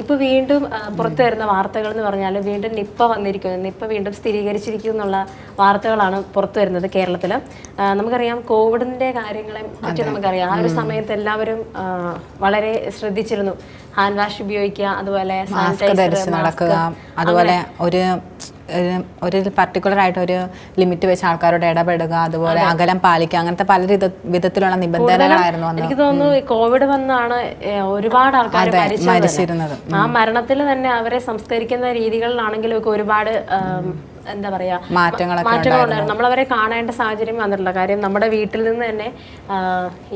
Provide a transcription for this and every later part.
ഇപ്പൊ വീണ്ടും പുറത്തു വരുന്ന വാർത്തകൾ എന്ന് പറഞ്ഞാൽ വീണ്ടും നിപ്പ വന്നിരിക്കുന്നു. നിപ്പ വീണ്ടും സ്ഥിരീകരിച്ചിരിക്കുന്നു എന്നുള്ള വാർത്തകളാണ് പുറത്തു വരുന്നത് കേരളത്തിൽ നമുക്കറിയാം കോവിഡിന്റെ കാര്യങ്ങളെ പറ്റി നമുക്കറിയാം. ആ ഒരു സമയത്ത് എല്ലാവരും വളരെ ശ്രദ്ധിച്ചിരുന്നു. ഹാൻഡ് വാഷ് ഉപയോഗിക്കുക അതുപോലെ അതുപോലെ ഒരു ഒരു- പർട്ടിക്കുലർ ആയിട്ട് ഒരു ലിമിറ്റ് വെച്ച് ആൾക്കാരോട് ഇടപെടുക അതുപോലെ അകലം പാലിക്കുക അങ്ങനത്തെ പല വിധ വിധത്തിലുള്ള നിബന്ധനകളായിരുന്നു എനിക്ക് തോന്നുന്നു കോവിഡ് വന്നാണ് ഒരുപാട് ആൾക്കാർ മരിച്ചിരുന്നത്. ആ മരണത്തിൽ തന്നെ അവരെ സംസ്കരിക്കുന്ന രീതികളിലാണെങ്കിലും ഒക്കെ ഒരുപാട് എന്താ പറയാ മാറ്റങ്ങളുണ്ടായിരുന്നു നമ്മൾ അവരെ കാണേണ്ട സാഹചര്യം വന്നിട്ടില്ല. കാര്യം നമ്മുടെ വീട്ടിൽ നിന്ന് തന്നെ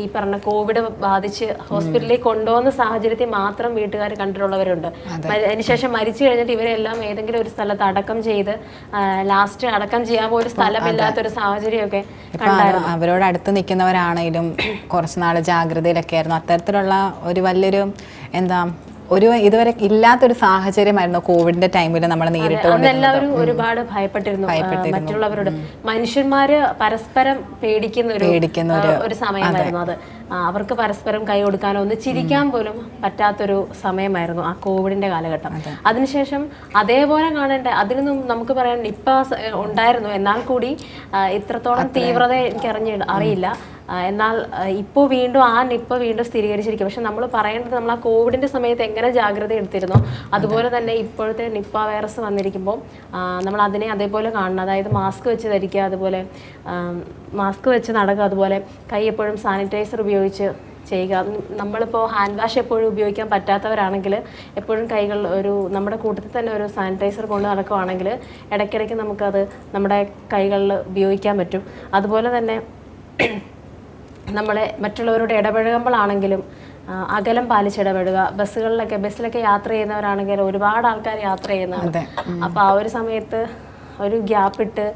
ഈ പറഞ്ഞ കോവിഡ് ബാധിച്ച് ഹോസ്പിറ്റലിൽ കൊണ്ടുപോകുന്ന സാഹചര്യത്തിൽ മാത്രം വീട്ടുകാർ കണ്ടിട്ടുള്ളവരുണ്ട്. അതിനുശേഷം മരിച്ചു കഴിഞ്ഞിട്ട് ഇവരെല്ലാം ഏതെങ്കിലും ഒരു സ്ഥലത്ത് അടക്കം ചെയ്ത് ലാസ്റ്റ് അടക്കം ചെയ്യാൻ പോലും സ്ഥലമില്ലാത്തൊരു സാഹചര്യമൊക്കെ അവരോട് അടുത്ത് നിൽക്കുന്നവരാണെങ്കിലും കുറച്ചുനാൾ ജാഗ്രതയിലൊക്കെ ആയിരുന്നു. അത്തരത്തിലുള്ള ഒരു വലിയൊരു എന്താ ഒരു ഇതുവരെ ഇല്ലാത്തൊരു സാഹചര്യമായിരുന്നു കോവിഡിന്റെ ടൈമിൽ നമ്മൾ നേരിട്ട് എല്ലാവരും ഒരുപാട് ഭയപ്പെട്ടിരുന്നു. മറ്റുള്ളവരോട്. മനുഷ്യന്മാര് പരസ്പരം പേടിക്കുന്ന ഒരു പേടിക്കുന്ന ഒരു സമയമായിരുന്നു അത്. അവർക്ക് പരസ്പരം കൈ കൊടുക്കാനോ ഒന്ന് ചിരിക്കാൻ പോലും പറ്റാത്തൊരു സമയമായിരുന്നു ആ കോവിഡിന്റെ കാലഘട്ടം. അതിനുശേഷം അതേപോലെ കാണേണ്ട അതിനൊന്നും നമുക്ക് പറയാൻ നിപ്പ ഉണ്ടായിരുന്നു. എന്നാൽ കൂടി ഇത്രത്തോളം തീവ്രത എനിക്ക് അറിഞ്ഞ അറിയില്ല എന്നാൽ ഇപ്പോൾ വീണ്ടും ആ നിപ്പ വീണ്ടും സ്ഥിരീകരിച്ചിരിക്കും. പക്ഷെ നമ്മൾ പറയേണ്ടത് നമ്മൾ ആ കോവിഡിന്റെ സമയത്ത് എങ്ങനെ ജാഗ്രത എടുത്തിരുന്നോ അതുപോലെ തന്നെ ഇപ്പോഴത്തെ നിപ്പ വൈറസ് വന്നിരിക്കുമ്പോൾ നമ്മൾ അതിനെ അതേപോലെ കാണണം. അതായത് മാസ്ക് വെച്ച് ധരിക്കുക അതുപോലെ മാസ്ക് വെച്ച് നടക്കുക അതുപോലെ കൈ എപ്പോഴും സാനിറ്റൈസർ ഉപയോഗിച്ച് ചെയ്യുക. നമ്മളിപ്പോൾ ഹാൻഡ് വാഷ് എപ്പോഴും ഉപയോഗിക്കാൻ പറ്റാത്തവരാണെങ്കിൽ എപ്പോഴും കൈകൾ ഒരു നമ്മുടെ കൂട്ടത്തിൽ തന്നെ ഒരു സാനിറ്റൈസർ കൊണ്ട് നടക്കുവാണെങ്കിൽ ഇടയ്ക്കിടയ്ക്ക് നമുക്കത് നമ്മുടെ കൈകളിൽ ഉപയോഗിക്കാൻ പറ്റും. അതുപോലെ തന്നെ നമ്മളെ മറ്റുള്ളവരോട് ഇടപഴകുമ്പോഴാണെങ്കിലും അകലം അകലം പാലിച്ചിടപെടുക ബസ്സുകളിലൊക്കെ ബസ്സിലൊക്കെ യാത്ര ചെയ്യുന്നവരാണെങ്കിൽ ഒരുപാട് ആൾക്കാർ യാത്ര ചെയ്യുന്നതാണ്. അപ്പോൾ ആ ഒരു സമയത്ത് ഒരു ഗ്യാപ്പ് ഇട്ട്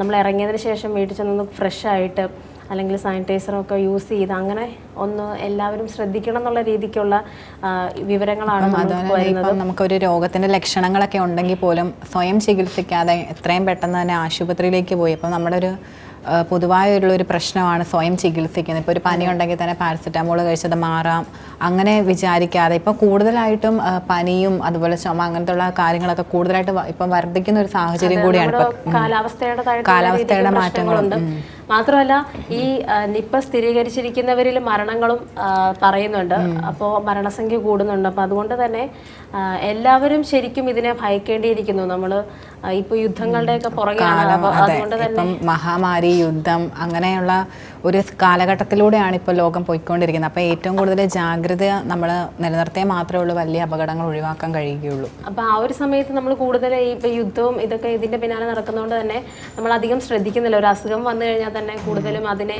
നമ്മൾ ഇറങ്ങിയതിന് ശേഷം വീട്ടിൽ ചെന്നൊന്ന് ഫ്രഷ് ആയിട്ട് അല്ലെങ്കിൽ സാനിറ്റൈസറും ഒക്കെ യൂസ് ചെയ്ത് അങ്ങനെ ഒന്ന് എല്ലാവരും ശ്രദ്ധിക്കണം എന്നുള്ള രീതിക്കുള്ള വിവരങ്ങളാണ് നമുക്കൊരു രോഗത്തിന്റെ ലക്ഷണങ്ങളൊക്കെ ഉണ്ടെങ്കിൽ പോലും സ്വയം ചികിത്സിക്കാതെ എത്രയും പെട്ടെന്ന് തന്നെ ആശുപത്രിയിലേക്ക് പോയി. അപ്പം നമ്മുടെ ഒരു പൊതുവായുള്ള ഒരു പ്രശ്നമാണ് സ്വയം ചികിത്സിക്കുന്നത്. ഇപ്പോൾ ഒരു പനി ഉണ്ടെങ്കിൽ തന്നെ പാരസെറ്റാമോൾ കഴിച്ചത് മാറാം. അങ്ങനെ വിചാരിക്കാതെ ഇപ്പം കൂടുതലായിട്ടും പനിയും അതുപോലെ ചുമ അങ്ങനത്തെ ഉള്ള കാര്യങ്ങളൊക്കെ കൂടുതലായിട്ട് ഇപ്പം വർദ്ധിക്കുന്ന ഒരു സാഹചര്യം കൂടിയാണ് കാലാവസ്ഥയുടെ മാറ്റങ്ങളുണ്ട്. മാത്രമല്ല ഈ നിപ്പ സ്ഥിരീകരിച്ചിരിക്കുന്നവരിൽ മരണങ്ങളും പറയുന്നുണ്ട്. അപ്പോൾ മരണസംഖ്യ കൂടുന്നുണ്ട്. അപ്പോൾ അതുകൊണ്ട് തന്നെ എല്ലാവരും ശരിക്കും ഇതിനെ ഭയക്കേണ്ടിയിരിക്കുന്നു. നമ്മൾ ഇപ്പോൾ യുദ്ധങ്ങളുടെയൊക്കെ പുറകെയാണ്. അതുകൊണ്ട് തന്നെ മഹാമാരി യുദ്ധം അങ്ങനെയുള്ള ഒരു കാലഘട്ടത്തിലൂടെയാണ് ഇപ്പോൾ ലോകം പോയിക്കൊണ്ടിരിക്കുന്നത്. അപ്പോൾ ഏറ്റവും കൂടുതൽ ജാഗ്രത നമ്മൾ നിലനിർത്തിയാൽ മാത്രമേ ഉള്ളൂ വലിയ അപകടങ്ങൾ ഒഴിവാക്കാൻ കഴിയുകയുള്ളൂ. അപ്പോൾ ആ ഒരു സമയത്ത് നമ്മൾ കൂടുതൽ ഈ ഇപ്പോൾ യുദ്ധവും ഇതൊക്കെ ഇതിന്റെ പിന്നാലെ നടക്കുന്നതുകൊണ്ട് തന്നെ നമ്മൾ അധികം ശ്രദ്ധിക്കുന്നില്ല. ഒരു അസുഖം വന്നു കഴിഞ്ഞാൽ തന്നെ കൂടുതലും അതിനെ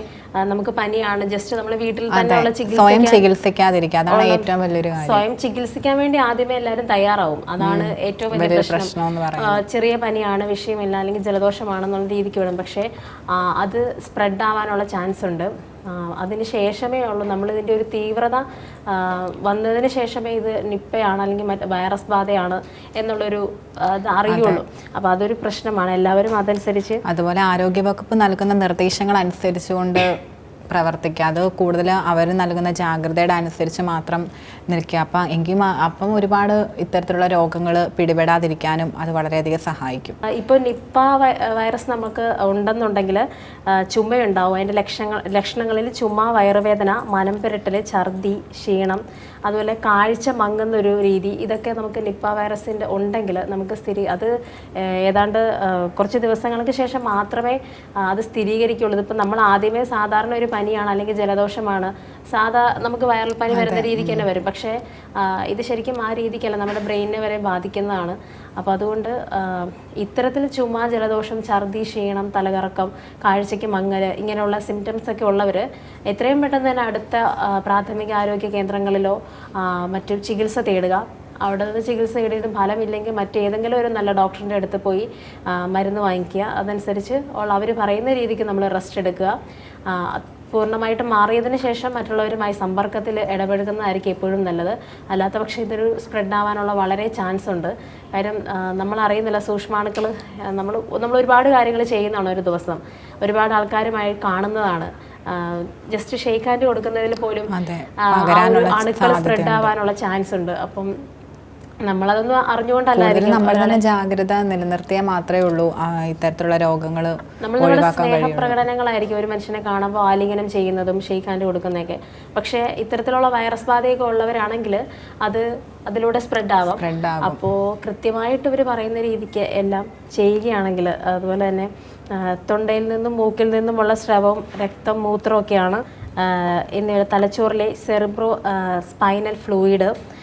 നമുക്ക് പനിയാണ്. ജസ്റ്റ് നമ്മൾ വീട്ടിൽ തന്നെയുള്ള സ്വയം ചികിത്സിക്കാതിരിക്കുക. അതാണ് ഏറ്റവും വലിയൊരു കാര്യം. സ്വയം ചികിത്സിക്കാൻ വേണ്ടി ആദ്യമേ എല്ലാവരും തയ്യാറാവും. അതാണ് ഏറ്റവും വലിയ പ്രശ്നം. ചെറിയ പനിയാണ് വിഷയമില്ല അല്ലെങ്കിൽ ജലദോഷമാണെന്നുള്ള രീതിക്ക് വിടും. പക്ഷേ അത് സ്പ്രെഡ് ആവാനുള്ള ചാൻസ് ഉണ്ട്. ആ, അതിന് ശേഷമേ ഉള്ളൂ നമ്മളിതിന്റെ ഒരു തീവ്രത വന്നതിന് ശേഷമേ ഇത് നിപ്പയാണ് അല്ലെങ്കിൽ മറ്റേ വൈറസ് ബാധയാണ് എന്നുള്ളൊരു ഇത് അറിയുള്ളൂ. അപ്പോൾ അതൊരു പ്രശ്നമാണ്. എല്ലാവരും അതനുസരിച്ച് അതുപോലെ ആരോഗ്യവകുപ്പ് നൽകുന്ന നിർദ്ദേശങ്ങൾ അനുസരിച്ചുകൊണ്ട് പ്രവർത്തിക്കുക. അത് കൂടുതൽ അവർ നൽകുന്ന ജാഗ്രതയുടെ അനുസരിച്ച് മാത്രം നിൽക്കുക. അപ്പം എങ്കിൽ അപ്പം ഒരുപാട് ഇത്തരത്തിലുള്ള രോഗങ്ങൾ പിടിപെടാതിരിക്കാനും അത് വളരെയധികം സഹായിക്കും. ഇപ്പോൾ നിപ്പ വൈറസ് നമുക്ക് ഉണ്ടെന്നുണ്ടെങ്കിൽ ചുമയുണ്ടാവും. അതിന്റെ ലക്ഷണങ്ങൾ ലക്ഷണങ്ങളിൽ ചുമ വയറുവേദന മനം പുരട്ടൽ ഛർദി ക്ഷീണം അതുപോലെ കാഴ്ച മങ്ങുന്നൊരു രീതി ഇതൊക്കെ നമുക്ക് നിപ്പ വൈറസിന്റെ ഉണ്ടെങ്കിൽ നമുക്ക് സ്ഥിരീ അത് ഏതാണ്ട് കുറച്ച് ദിവസങ്ങൾക്ക് ശേഷം മാത്രമേ അത് സ്ഥിരീകരിക്കുള്ളൂ. ഇതിപ്പോൾ നമ്മൾ ആദ്യമേ സാധാരണ ഒരു പനിയാണ് അല്ലെങ്കിൽ ജലദോഷമാണ്. സാധാ നമുക്ക് വൈറൽ പനി വരുന്ന രീതിക്ക് തന്നെ വരും. പക്ഷേ ഇത് ശരിക്കും ആ രീതിക്കല്ല. നമ്മുടെ ബ്രെയിനിനെ വരെ ബാധിക്കുന്നതാണ്. അപ്പോൾ അതുകൊണ്ട് ഇത്തരത്തിൽ ചുമ ജലദോഷം ഛർദി ക്ഷീണം തലകറക്കം കാഴ്ചയ്ക്ക് മങ്ങൽ ഇങ്ങനെയുള്ള സിംറ്റംസ് ഒക്കെ ഉള്ളവർ എത്രയും പെട്ടെന്ന് തന്നെ അടുത്ത പ്രാഥമിക ആരോഗ്യ കേന്ദ്രങ്ങളിലോ മറ്റു ചികിത്സ തേടുക. അവിടെ നിന്ന് ചികിത്സ തേടിയിട്ടും ഫലമില്ലെങ്കിൽ മറ്റേതെങ്കിലും ഒരു നല്ല ഡോക്ടറിന്റെ അടുത്ത് പോയി മരുന്ന് വാങ്ങിക്കുക. അതനുസരിച്ച് അവർ പറയുന്ന രീതിക്ക് നമ്മൾ റെസ്റ്റ് എടുക്കുക. പൂർണമായിട്ടും മാറിയതിന് ശേഷം മറ്റുള്ളവരുമായി സമ്പർക്കത്തിൽ ഇടപെടുന്നതായിരിക്കും എപ്പോഴും നല്ലത്. അല്ലാത്ത പക്ഷേ ഇതൊരു സ്പ്രെഡ് ആവാനുള്ള വളരെ ചാൻസ് ഉണ്ട്. കാര്യം നമ്മൾ അറിയുന്നില്ല സൂക്ഷ്മാണുക്കൾ നമ്മൾ നമ്മൾ ഒരുപാട് കാര്യങ്ങൾ ചെയ്യുന്നതാണ് ഒരു ദിവസം. ഒരുപാട് ആൾക്കാരുമായി കാണുന്നതാണ്. ജസ്റ്റ് ഷെയ്ക്ക് ഹാൻഡ് കൊടുക്കുന്നതിൽ പോലും അണുക്കൾ സ്പ്രെഡ് ആവാനുള്ള ചാൻസ് ഉണ്ട്. അപ്പം നമ്മളതൊന്നും അറിഞ്ഞുകൊണ്ടല്ലായിരിക്കും. നമ്മൾ തന്നെ ജാഗ്രത നിലനിർത്തിയാൽ മാത്രമേ ഉള്ളൂ ഇത്തരത്തിലുള്ള രോഗങ്ങൾ നമ്മൾ സ്നേഹപ്രകടനങ്ങളായിരിക്കും ഒരു മനുഷ്യനെ കാണുമ്പോൾ ആലിംഗനം ചെയ്യുന്നതും ഹാൻഡ് കൊടുക്കുന്നതൊക്കെ. പക്ഷേ ഇത്തരത്തിലുള്ള വൈറസ് ബാധയൊക്കെ ഉള്ളവരാണെങ്കിൽ അത് അതിലൂടെ സ്പ്രെഡ് ആവാം. അപ്പോ അപ്പോൾ കൃത്യമായിട്ട് ഇവർ പറയുന്ന രീതിക്ക് എല്ലാം ചെയ്യുകയാണെങ്കിൽ അതുപോലെ തന്നെ തൊണ്ടയിൽ നിന്നും മൂക്കിൽ നിന്നുമുള്ള സ്രവം രക്തം മൂത്രമൊക്കെയാണ് എന്നിവ തലച്ചോറിലെ സെറിബ്രോ സ്പൈനൽ ഫ്ലൂയിഡ്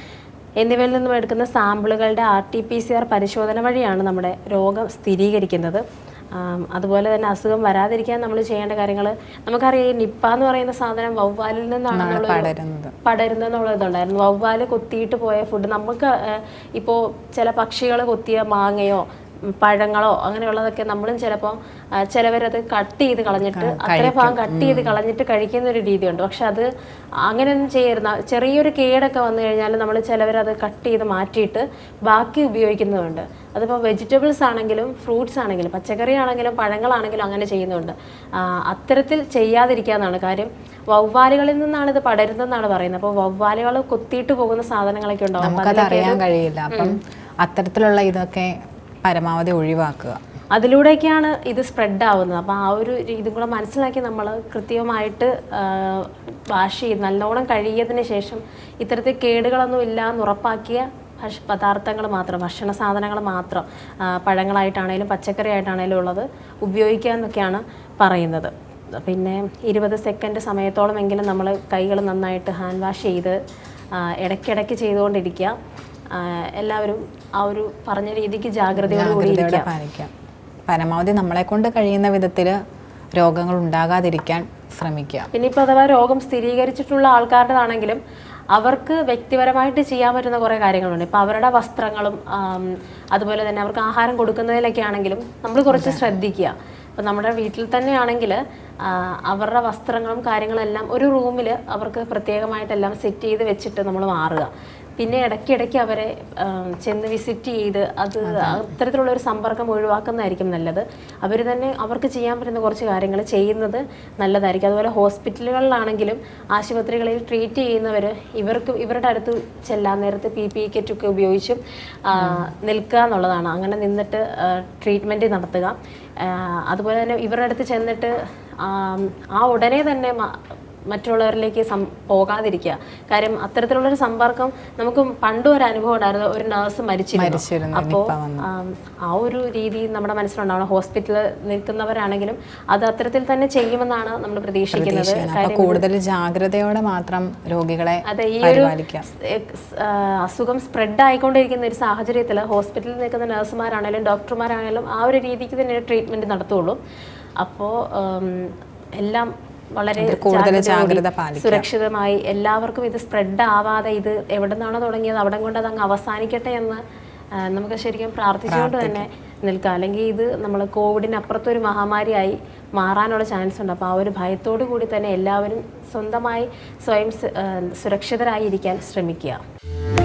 എന്നിവയിൽ നിന്നും എടുക്കുന്ന സാമ്പിളുകളുടെ R T P C R പരിശോധന വഴിയാണ് നമ്മുടെ രോഗം സ്ഥിരീകരിക്കുന്നത്. അതുപോലെ തന്നെ അസുഖം വരാതിരിക്കാൻ നമ്മൾ ചെയ്യേണ്ട കാര്യങ്ങൾ നമുക്കറിയാം ഈ നിപ്പ എന്ന് പറയുന്ന സാധനം വവ്വാലിൽ നിന്നാണ് പടരുന്നത്. പടരുന്നെന്നുള്ള ഇതുണ്ടായിരുന്നു വവ്വാൽ കൊത്തിയിട്ട് പോയ ഫുഡ് നമുക്ക് ഇപ്പോൾ ചില പക്ഷികൾ കൊത്തിയ മാങ്ങയോ പഴങ്ങളോ അങ്ങനെയുള്ളതൊക്കെ നമ്മളും ചിലപ്പോൾ ചിലവരത് കട്ട് ചെയ്ത് കളഞ്ഞിട്ട് അത്ര ഭാഗം കട്ട് ചെയ്ത് കളഞ്ഞിട്ട് കഴിക്കുന്ന ഒരു രീതിയുണ്ട്. പക്ഷെ അത് അങ്ങനെയൊന്നും ചെയ്യരുന്ന ചെറിയൊരു കേടൊക്കെ വന്നു കഴിഞ്ഞാൽ നമ്മൾ ചിലവരത് കട്ട് ചെയ്ത് മാറ്റിയിട്ട് ബാക്കി ഉപയോഗിക്കുന്നതുണ്ട്. അതിപ്പോൾ വെജിറ്റബിൾസ് ആണെങ്കിലും ഫ്രൂട്ട്സ് ആണെങ്കിലും പച്ചക്കറി ആണെങ്കിലും പഴങ്ങളാണെങ്കിലും അങ്ങനെ ചെയ്യുന്നുണ്ട്. അത്തരത്തിൽ ചെയ്യാതിരിക്കാന്നാണ് കാര്യം. വവ്വാലുകളിൽ നിന്നാണ് ഇത് പടരുന്നതെന്നാണ് പറയുന്നത്. അപ്പോൾ വവ്വാലുകൾ കൊത്തിയിട്ട് പോകുന്ന സാധനങ്ങളൊക്കെ ഉണ്ടാവും അപ്പോൾ നമുക്കത് അറിയാൻ കഴിയില്ല. അപ്പം അത്തരത്തിലുള്ള ഇതൊക്കെ പരമാവധി ഒഴിവാക്കുക. അതിലൂടെയൊക്കെയാണ് ഇത് സ്പ്രെഡ് ആവുന്നത് അപ്പോൾ ആ ഒരു ഇതും കൂടെ മനസ്സിലാക്കി നമ്മൾ കൃത്യമായിട്ട് വാഷ് ചെയ്ത് നല്ലോണം കഴുകിയതിന് ശേഷം ഇത്തരത്തിൽ കേടുകളൊന്നും ഇല്ല എന്ന് ഉറപ്പാക്കിയ ഭക്ഷ പദാർത്ഥങ്ങൾ മാത്രം ഭക്ഷണ സാധനങ്ങൾ മാത്രം പഴങ്ങളായിട്ടാണേലും പച്ചക്കറി ആയിട്ടാണേലും ഉള്ളത് ഉപയോഗിക്കുക എന്നൊക്കെയാണ് പറയുന്നത്. പിന്നെ ഇരുപത് സെക്കൻഡ് സമയത്തോളമെങ്കിലും നമ്മൾ കൈകൾ നന്നായിട്ട് ഹാൻഡ് വാഷ് ചെയ്ത് ഇടയ്ക്കിടയ്ക്ക് ചെയ്തുകൊണ്ടിരിക്കുക. എല്ലാവരും ആ ഒരു പറഞ്ഞ രീതിക്ക് ജാഗ്രതയോടെ പാലിക്കാം. പരമാവധി നമ്മളെ കൊണ്ട് കഴിയുന്ന വിധത്തിൽ രോഗങ്ങൾ ഉണ്ടാകാതിരിക്കാൻ ശ്രമിക്കുക. പിന്നെ ഇപ്പോൾ അഥവാ രോഗം സ്ഥിരീകരിച്ചിട്ടുള്ള ആൾക്കാരുടേതാണെങ്കിലും അവർക്ക് വ്യക്തിപരമായിട്ട് ചെയ്യാൻ പറ്റുന്ന കുറേ കാര്യങ്ങളുണ്ട്. ഇപ്പോൾ അവരുടെ വസ്ത്രങ്ങളും അതുപോലെ തന്നെ അവർക്ക് ആഹാരം കൊടുക്കുന്നതിലൊക്കെ ആണെങ്കിലും നമ്മൾ കുറച്ച് ശ്രദ്ധിക്കുക. ഇപ്പം നമ്മുടെ വീട്ടിൽ തന്നെയാണെങ്കിൽ അവരുടെ വസ്ത്രങ്ങളും കാര്യങ്ങളും എല്ലാം ഒരു റൂമിൽ അവർക്ക് പ്രത്യേകമായിട്ടെല്ലാം സെറ്റ് ചെയ്ത് വെച്ചിട്ട് നമ്മൾ മാറുക. പിന്നെ ഇടയ്ക്കിടയ്ക്ക് അവരെ ചെന്ന് വിസിറ്റ് ചെയ്ത് അത് അത്തരത്തിലുള്ള ഒരു സമ്പർക്കം ഒഴിവാക്കുന്നതായിരിക്കും നല്ലത്. അവർ തന്നെ അവർക്ക് ചെയ്യാൻ പറ്റുന്ന കുറച്ച് കാര്യങ്ങൾ ചെയ്യുന്നത് നല്ലതായിരിക്കും. അതുപോലെ ഹോസ്പിറ്റലുകളിലാണെങ്കിലും ആശുപത്രികളിൽ ട്രീറ്റ് ചെയ്യുന്നവർ ഇവർക്ക് ഇവരുടെ അടുത്ത് ചെല്ലാൻ നേരത്ത് പി പി കിറ്റൊക്കെ ഉപയോഗിച്ചും നിൽക്കുക എന്നുള്ളതാണ്. അങ്ങനെ നിന്നിട്ട് ട്രീറ്റ്മെന്റ് നടത്തുക. അതുപോലെ തന്നെ ഇവരുടെ അടുത്ത് ചെന്നിട്ട് ആ, ഉടനെ തന്നെ മറ്റുള്ളവരിലേക്ക് സം പോകാതിരിക്കുക. കാര്യം അത്തരത്തിലുള്ളൊരു സമ്പർക്കം നമുക്ക് പണ്ടും ഒരു അനുഭവം ഉണ്ടായിരുന്നു. ഒരു നഴ്സ് മരിച്ചിരുന്നു. അപ്പോൾ ആ ഒരു രീതി നമ്മുടെ മനസ്സിലുണ്ടാവണം. ഹോസ്പിറ്റലിൽ നിൽക്കുന്നവരാണെങ്കിലും അത് അത്തരത്തിൽ തന്നെ ചെയ്യുമെന്നാണ് നമ്മൾ പ്രതീക്ഷിക്കുന്നത്. കൂടുതൽ ജാഗ്രതയോടെ മാത്രം രോഗികളെ അതെ ഈ ഒരു അസുഖം സ്പ്രെഡ് ആയിക്കൊണ്ടിരിക്കുന്ന ഒരു സാഹചര്യത്തിൽ ഹോസ്പിറ്റലിൽ നിൽക്കുന്ന നഴ്സുമാരാണെങ്കിലും ഡോക്ടർമാരാണെങ്കിലും ആ ഒരു രീതിക്ക് തന്നെ ട്രീറ്റ്മെന്റ് നടത്തുള്ളൂ. അപ്പോൾ എല്ലാം വളരെ കൂടുതൽ ജാഗ്രത. സുരക്ഷിതമായി എല്ലാവർക്കും ഇത് സ്പ്രെഡ് ആവാതെ ഇത് എവിടെ നിന്നാണോ തുടങ്ങിയത് അവിടെ കൊണ്ട് അത് അങ്ങ് അവസാനിക്കട്ടെ എന്ന് നമുക്ക് ശരിക്കും പ്രാർത്ഥിച്ചുകൊണ്ട് തന്നെ നിൽക്കാം. അല്ലെങ്കിൽ ഇത് നമ്മൾ കോവിഡിനപ്പുറത്തൊരു മഹാമാരിയായി മാറാനുള്ള ചാൻസ് ഉണ്ട്. അപ്പോൾ ആ ഒരു ഭയത്തോടു കൂടി തന്നെ എല്ലാവരും സ്വന്തമായി സ്വയം സുരക്ഷിതരായി ഇരിക്കാൻ സുരക്ഷിതരായിരിക്കാൻ ശ്രമിക്കുക.